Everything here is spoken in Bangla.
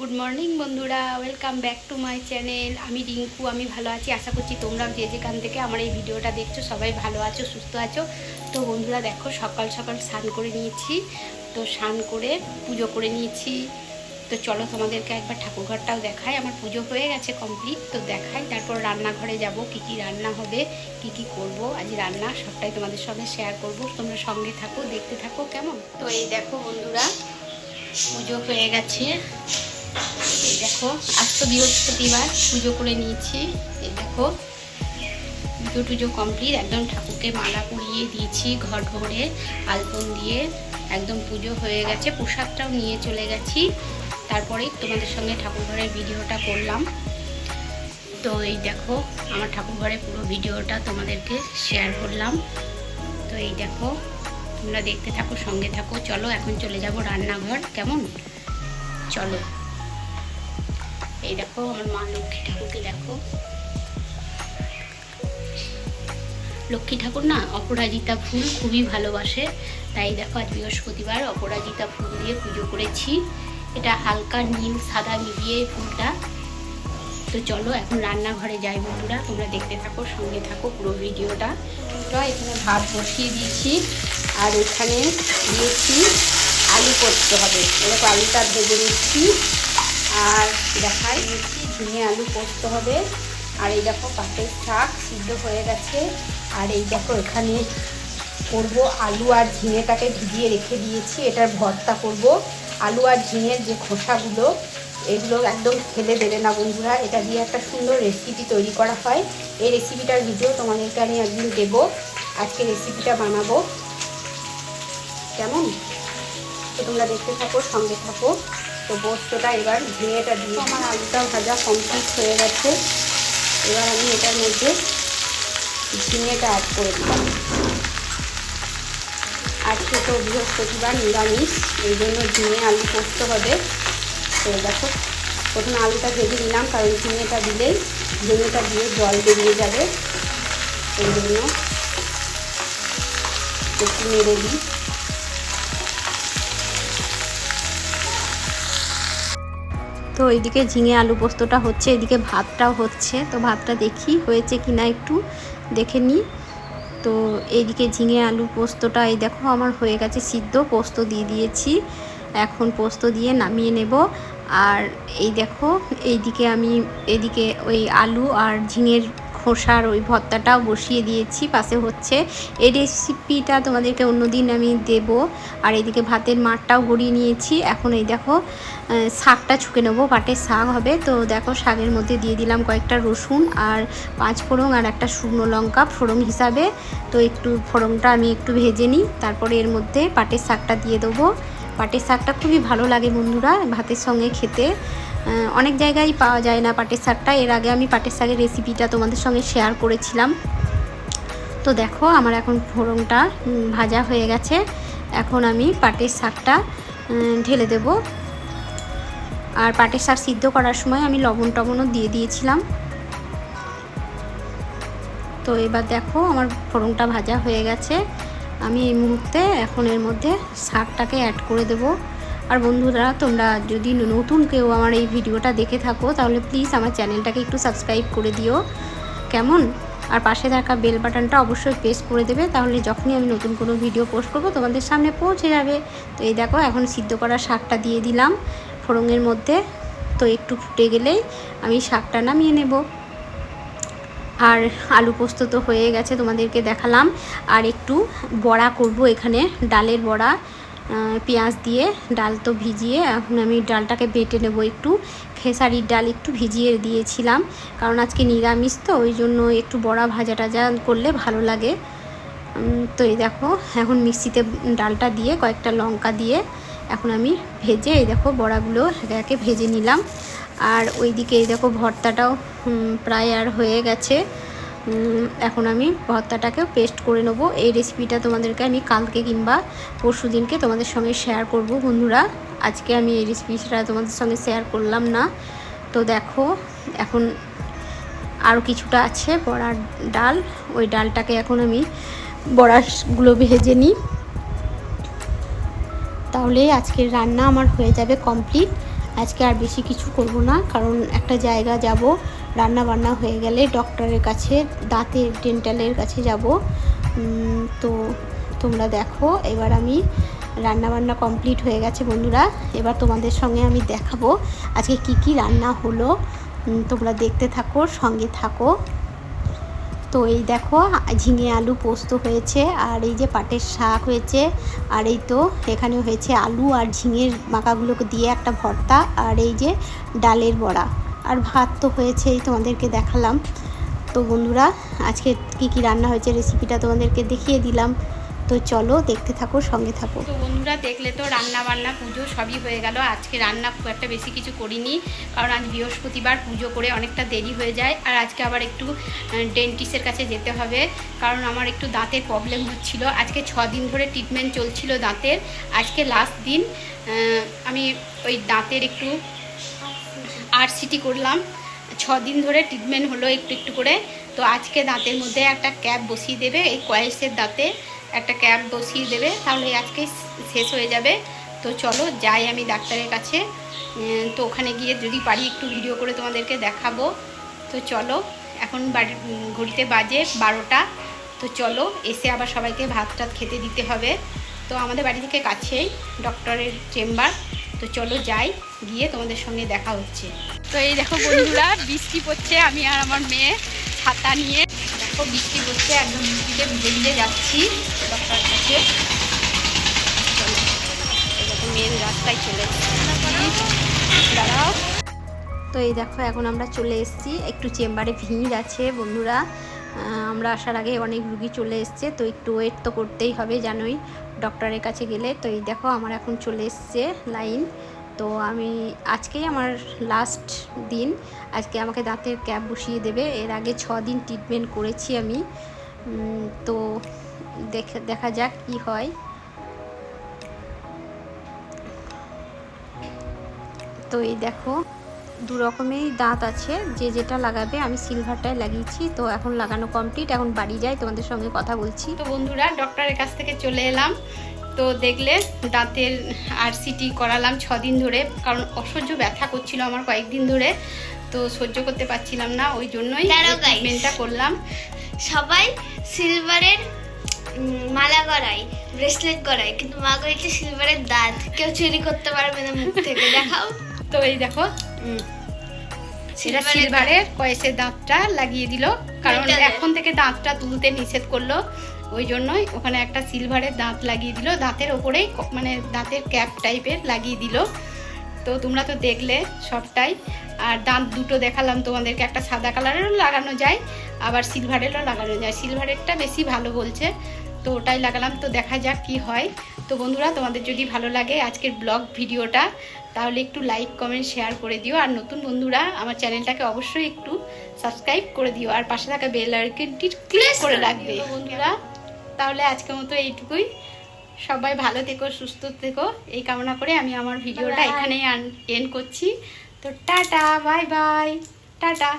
গুড মর্নিং বন্ধুরা। Welcome back to my channel আমি রিঙ্কু, আমি ভালো আছি। আশা করছি তোমরাও যে যেখান থেকে আমার এই ভিডিওটা দেখছ, সবাই ভালো আছো, সুস্থ আছো। তো বন্ধুরা, দেখো, সকাল সকাল স্নান করে নিয়েছি। তো স্নান করে পুজো করে নিয়েছি। তো চলো তোমাদেরকে একবার ঠাকুরঘরটাও দেখাই। আমার পুজো হয়ে গেছে কমপ্লিট তো দেখাই। তারপর রান্নাঘরে যাব, কি কি রান্না হবে, কি কি করব। আজ রান্না সবটাই তোমাদের সঙ্গে শেয়ার করব। তোমরা সঙ্গে থাকো, দেখতে থাকো, কেমন? তো এই দেখো বন্ধুরা, পুজো হয়ে গেছে। দেখো আজ তো বৃহস্পতিবার পুজো করে নিয়েছি। এই দেখো, পুজো টুজো কমপ্লিট একদম ঠাকুরকে মালা পরিয়ে দিয়েছি, ঘর ঘরে আলপন দিয়ে। একদম পুজো হয়ে গেছে, প্রসাদটাও নিয়ে চলে গেছি। তারপরেই তোমাদের সঙ্গে ঠাকুর ঘরের ভিডিওটা করলাম। তো এই দেখো, আমার ঠাকুর ঘরে পুরো ভিডিওটা তোমাদেরকে শেয়ার করলাম। তো এই দেখো, তোমরা দেখতে থাকো, সঙ্গে থাকো। চলো, এখন চলে যাব রান্নাঘর। কেমন? চলো। এই দেখো, আমার মা লক্ষ্মী ঠাকুরকে দেখো। লক্ষ্মী ঠাকুর না অপরাজিতা ফুল খুবই ভালোবাসে। তাই দেখো, আজ বৃহস্পতিবার অপরাজিতা ফুল দিয়ে পুজো করেছি। এটা হালকা নীল, সাদা মিলিয়ে ফুলটা। তো চলো, এখন রান্নাঘরে যাই বন্ধুরা। তোমরা দেখতে থাকো, সঙ্গে থাকো পুরো ভিডিওটা। তো এখানে ভাত বসিয়ে দিয়েছি, আর এখানে দিয়েছি আলু করতে হবে। এরকম আলুটা ভেজে নিচ্ছি। আর দেখাই নিচ্ছি ঝিঙে আলু পোস্ত হবে। আর এই দেখো পাটের শাক সিদ্ধ হয়ে গেছে। আর এই দেখো এখানে করব আলু আর ঝিঙেটাকে ভিজিয়ে রেখে দিয়েছি, এটার ভর্তা করব। আলু আর ঝিঙের যে খোসাগুলো, এগুলো একদম ফেলে দেবে না বন্ধুরা। এটা দিয়ে একটা সুন্দর রেসিপি তৈরি করা হয়। এই রেসিপিটার ভিডিও তোমাদেরকে আমি একদিন দেবো। আজকে রেসিপিটা বানাবো। কেমন? তো তোমরা দেখতে থাকো, সঙ্গে থাকো। তো পোস্তটা এবার ঝিঙেটা দিয়ে আমার আলুটা ভাজা কমপ্লিট হয়ে গেছে। এবার আমি এটার মধ্যে ঝিঙেটা অ্যাড করে দিলাম। আজকে তো বৃহস্পতিবার, নিরামিষ, এই জন্য ঝিঙে, আলু, পোস্ত হবে। তো দেখো, প্রথমে আলুটা ভেজে নিলাম, কারণ ঝিঙেটা দিলেই ঝিঙেটা দিয়ে জল বেরিয়ে যাবে। এই জন্য একটু নেড়ে দিই। তো এইদিকে ঝিঙে আলু পোস্তটা হচ্ছে, এদিকে ভাতটাও হচ্ছে। তো ভাতটা দেখি হয়েছে কি না একটু দেখে নিই। তো এইদিকে ঝিঙে আলু পোস্তটা, এই দেখো আমার হয়ে গেছে সিদ্ধ, পোস্ত দিয়ে দিয়েছি। এখন পোস্ত দিয়ে নামিয়ে নেব। আর এই দেখো, এইদিকে আমি, এদিকে ওই আলু আর ঝিঙের খোসার ওই ভর্তাটাও বসিয়ে দিয়েছি। পাশে হচ্ছে এই রেসিপিটা তোমাদেরকে অন্যদিন আমি দেব। আর এদিকে ভাতের মাঠটাও গড়িয়ে নিয়েছি। এখন এই দেখো শাকটা ছুকে নেব। পাটের শাক হবে। তো দেখো, শাকের মধ্যে দিয়ে দিলাম কয়েকটা রসুন আর পাঁচ ফোড়ন আর একটা শুকনো লঙ্কা ফোড়ন হিসাবে। তো একটু ফোড়নটা আমি একটু ভেজে নিই। তারপরে এর মধ্যে পাটের শাকটা দিয়ে দেবো। পাটের শাকটা খুবই ভালো লাগে বন্ধুরা ভাতের সঙ্গে খেতে। অনেক জায়গায় পাওয়া যায় না পাটের শাকটা। এর আগে আমি পাটের শাকের রেসিপিটা তোমাদের সঙ্গে শেয়ার করেছিলাম। তো দেখো, আমার এখন ফোড়নটা ভাজা হয়ে গেছে। এখন আমি পাটের শাকটা ঢেলে দেব। আর পাটের শাক সিদ্ধ করার সময় আমি লবণ টবণও দিয়ে দিয়েছিলাম। তো এবার দেখো, আমার ফোড়নটা ভাজা হয়ে গেছে। আমি এই মুহূর্তে এখন এর মধ্যে শাকটাকে অ্যাড করে দেবো। আর বন্ধুরা, তোমরা যদি নতুন কেউ আমার এই ভিডিওটা দেখে থাকো, তাহলে প্লিজ আমার চ্যানেলটাকে একটু সাবস্ক্রাইব করে দিও। কেমন? আর পাশে থাকা বেল বাটনটা অবশ্যই প্রেস করে দেবে, তাহলে যখনই আমি নতুন কোনো ভিডিও পোস্ট করব, তোমাদের সামনে পৌঁছে যাবে। তো এই দেখো, এখন সিদ্ধ করা শাকটা দিয়ে দিলাম ফোড়ঙের মধ্যে। তো একটু ফুটে গেলেই আমি শাকটা নামিয়ে নেব। আর আলু পোস্ত তো হয়ে গেছে তোমাদেরকে দেখালাম। আর একটু বড়া করব এখানে, ডালের বড়া। পেঁয়াজ দিয়ে ডাল তো ভিজিয়ে এখন আমি ডালটাকে বেটে নেব একটু। খেসারির ডাল একটু ভিজিয়ে দিয়েছিলাম, কারণ আজকে নিরামিষ তো, ওই জন্য একটু বড়া ভাজা টাজা করলে ভালো লাগে। তো এই দেখো, এখন মিক্সিতে ডালটা দিয়ে কয়েকটা লঙ্কা দিয়ে এখন আমি ভেজে এই দেখো বড়াগুলো একে একে ভেজে নিলাম। আর ওইদিকে এই দেখো ভর্তাটাও প্রায় আর হয়ে গেছে। এখন আমি ভর্তাটাকে পেস্ট করে নেব। এই রেসিপিটা তোমাদেরকে আমি কালকে কিংবা পরশু দিনকে তোমাদের সঙ্গে শেয়ার করব বন্ধুরা। আজকে আমি এই রেসিপিটা তোমাদের সঙ্গে শেয়ার করলাম না। তো দেখো, এখন আরও কিছুটা আছে বড়ার ডাল। ওই ডালটাকে এখন আমি বড়াগুলো ভেজে নিই। তাহলে আজকের রান্না আমার হয়ে যাবে কমপ্লিট আজকে আর বেশি কিছু করব না, কারণ একটা জায়গা যাব রান্না বান্না হয়ে গেলে ডক্টরের কাছে, দাঁতের, ডেন্টালের কাছে যাব। তো তোমরা দেখো, এবার আমি রান্না বান্না কমপ্লিট হয়ে গেছে বন্ধুরা। এবার তোমাদের সঙ্গে আমি দেখাবো আজকে কি কি রান্না হলো। তোমরা দেখতে থাকো, সঙ্গে থাকো। তো এই দেখো, ঝিঙে আলু পোস্ত হয়েছে, আর এই যে পাটের শাক হয়েছে, আর এই তো এখানে হয়েছে আলু আর ঝিঙের মাকাগুলোকে দিয়ে একটা ভর্তা, আর এই যে ডালের বড়া। আর ভাত তো হয়েছেই তোমাদেরকে দেখালাম। তো বন্ধুরা, আজকে কী কী রান্না হয়েছে রেসিপিটা তোমাদেরকে দেখিয়ে দিলাম। তো চলো দেখতে থাকো, সঙ্গে থাকো। তো বন্ধুরা, দেখলে তো রান্না বান্না পুজো সবই হয়ে গেল। আজকে রান্না খুব একটা বেশি কিছু করিনি, কারণ আজ বৃহস্পতিবার, পুজো করে অনেকটা দেরি হয়ে যায়। আর আজকে আবার একটু ডেন্টিস্টের কাছে যেতে হবে, কারণ আমার একটু দাঁতের প্রবলেম হচ্ছিল। আজকে ছ দিন ধরে ট্রিটমেন্ট চলছিল দাঁতের। আজকে লাস্ট দিন আমি ওই দাঁতের একটু আরসিটি করলাম। ছ দিন ধরে ট্রিটমেন্ট হলো একটু একটু করে। তো আজকে দাঁতের মধ্যে একটা ক্যাপ বসিয়ে দেবে, এই কয়েসের দাঁতে একটা ক্যাপ বসিয়ে দেবে। তাহলে আজকে শেষ হয়ে যাবে। তো চলো, যাই আমি ডাক্তারের কাছে। তো ওখানে গিয়ে যদি পারি একটু ভিডিও করে তোমাদেরকে দেখাবো। তো চলো, এখন বাড়ি ঘড়িতে বাজে বারোটা। তো চলো, এসে আবার সবাইকে ভাত টাত খেতে দিতে হবে। তো আমাদের বাড়ি থেকে কাছেই ডক্টরের চেম্বার তো চলো যাই গিয়ে তোমাদের সঙ্গে দেখা হচ্ছে। তো এই দেখো বন্ধুরা বৃষ্টি পড়ছে আমি আর আমার মেয়ে ছাতা নিয়ে। দেখো বৃষ্টি পড়ছে একদম বৃষ্টিতে ভিজে ভিজে যাচ্ছি ডক্টরের কাছে। মেন রাস্তায় চলে দাঁড়াও। তো এই দেখো এখন আমরা চলে এসেছি। একটু চেম্বারে ভিড় আছে বন্ধুরা। আমরা আসার আগে অনেক রুগী চলে এসছে তো একটু ওয়েট তো করতেই হবে জানোই। ডক্টরের কাছে গেলে, তো এই দেখো আমার এখন চলে এসছে লাইন। তো আমি আজকেই আমার লাস্ট দিন, আজকে আমাকে দাঁতের ক্যাপ বসিয়ে দেবে। এর আগে ছ দিন ট্রিটমেন্ট করেছি আমি। তো দেখে, দেখা যাক কি হয়। তো এই দেখো দু রকমেরই দাঁত আছে। যে যেটা লাগাবে আমি সিলভারটায় লাগিয়েছি। তো এখন লাগানো কমপ্লিট এখন বাড়ি যাই তোমাদের সঙ্গে কথা বলছি। তো বন্ধুরা ডক্টরের কাছ থেকে চলে এলাম। তো দেখলে দাঁতের আর সিটি করালাম ছ দিন ধরে। কারণ অসহ্য ব্যথা করছিল আমার কয়েকদিন ধরে। তো সহ্য করতে পারছিলাম না ওই জন্যই? ট্রিটমেন্টটা করলাম। সবাই সিলভারের মালা গড়ায় ব্রেসলেট গড়ায় কিন্তু মা গড়িয়েছে সিলভারের দাঁত। কেউ চুরি করতে পারবে না মুখ থেকে দেখাও। তো এই দেখো সেটা সিলভারের সিলভারের কয়েসের দাঁতটা লাগিয়ে দিল। কারণ এখন থেকে দাঁতটা তুলতে নিষেধ করল। ওই জন্যই ওখানে একটা সিলভারের দাঁত লাগিয়ে দিল। দাঁতের ওপরেই মানে দাঁতের ক্যাপ টাইপের লাগিয়ে দিল। তো তোমরা তো দেখলে সবটাই। আর দাঁত দুটো দেখালাম তোমাদেরকে। একটা সাদা কালারেরও লাগানো যায় আবার সিলভারেরও লাগানো যায়। সিলভারেরটা বেশি ভালো বলছে। তো ওটাই লাগালাম। তো দেখা যাক কি হয়। তো বন্ধুরা তোমাদের যদি ভালো লাগে আজকের ব্লগ ভিডিওটা তাহলে একটু লাইক কমেন্ট শেয়ার করে দিও। আর নতুন বন্ধুরা আমার চ্যানেলটাকে অবশ্যই একটু সাবস্ক্রাইব করে দিও। আর পাশে থাকা বেল আইকনটি ক্লিক করে রাখবে। বন্ধুরা তাহলে আজকের মতো এইটুকুই। সবাই ভালো থেকো সুস্থ থেকো। এই কামনা করে আমি আমার ভিডিওটা. এখানেই এন্ড করছি। তো টাটা বাই বাই টাটা।